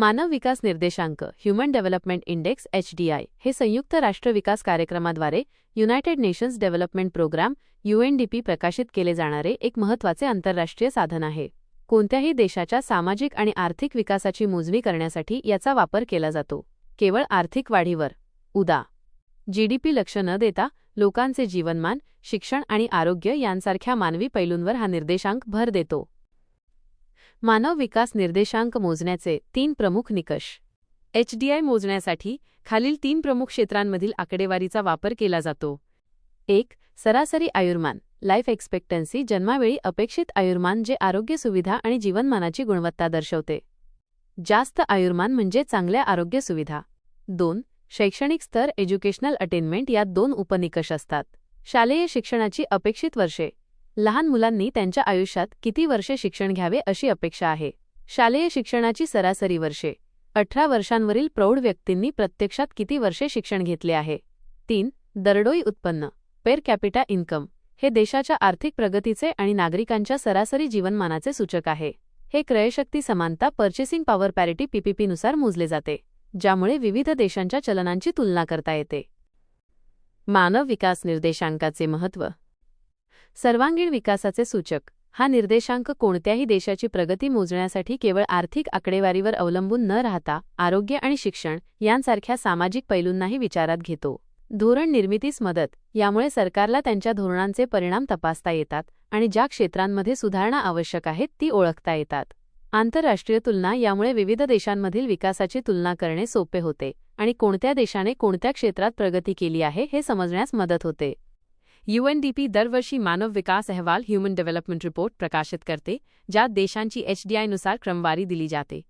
मानव विकास निर्देशांक human development index एचडीआय हे संयुक्त राष्ट्र विकास कार्यक्रमाद्वारे United Nations development programme UNDP प्रकाशित केले जाणारे एक महत्त्वाचे आंतरराष्ट्रीय साधन आहे. कोणत्याही देशाच्या सामाजिक आणि आर्थिक विकासाची मोजणी करण्यासाठी याचा वापर केला जातो. केवळ आर्थिक वाढीवर. उदा. जीडीपी लक्ष न देता लोकांचे जीवनमान शिक्षण आणि आरोग्य यांसारख्या मानवी पैलूंवर हा निर्देशांक भर देतो. मानव विकास निर्देशांक मोजण्याचे तीन प्रमुख निकष. एचडीआय मोजण्यासाठी खालील तीन प्रमुख क्षेत्रांमधील आकडेवारीचा वापर केला जातो. एक सरासरी आयुर्मान लाईफ एक्सपेक्टन्सी जन्मावेळी अपेक्षित आयुर्मान जे आरोग्य सुविधा आणि जीवनमानाची गुणवत्ता दर्शवते. जास्त आयुर्मान म्हणजे चांगल्या आरोग्य सुविधा. दोन शैक्षणिक स्तर एज्युकेशनल अटेनमेंट यात दोन उपनिकष असतात. शालेय शिक्षणाची अपेक्षित वर्षे. लहान मुलांनी त्यांच्या आयुष्यात किती वर्षे शिक्षण घ्यावे अशी अपेक्षा आहे? शालेय शिक्षणाची सरासरी वर्षे. अठरा वर्षांवरील प्रौढ व्यक्तींनी प्रत्यक्षात किती वर्षे शिक्षण घेतले आहे? तीन. दरडोई उत्पन्न. पेर कॅपिटा इन्कम हे देशाच्या आर्थिक प्रगतीचे आणि नागरिकांच्या सरासरी जीवनमानाचे सूचक आहे. हे क्रयशक्ती समानता पर्चेसिंग पॉवर पॅरिटी पीपीपीनुसार मोजले जाते ज्यामुळे विविध देशांच्या चलनांची तुलना करता येते. मानव विकास निर्देशांकाचे महत्त्व. सर्वांगीण विकासाचे सूचक. हा निर्देशांक कोणत्याही देशाची प्रगती मोजण्यासाठी केवळ आर्थिक आकडेवारीवर अवलंबून न राहता आरोग्य आणि शिक्षण यांसारख्या सामाजिक पैलूंनाही विचारात घेतो. धोरण निर्मितीस मदत यामुळे सरकारला त्यांच्या धोरणांचे परिणाम तपासता येतात आणि ज्या क्षेत्रांमध्ये सुधारणा आवश्यक आहेत ती ओळखता येतात. आंतरराष्ट्रीय तुलना यामुळे विविध देशांमधील विकासाची तुलना करणे सोपे होते आणि कोणत्या देशाने कोणत्या क्षेत्रात प्रगती केली आहे हे समजण्यास मदत होते. यूएनडीपी दरवर्षी मानव विकास अहवाल ह्युमन डेव्हलपमेंट रिपोर्ट प्रकाशित करते ज्यात देशांची एचडीआयनुसार क्रमवारी दिली जाते.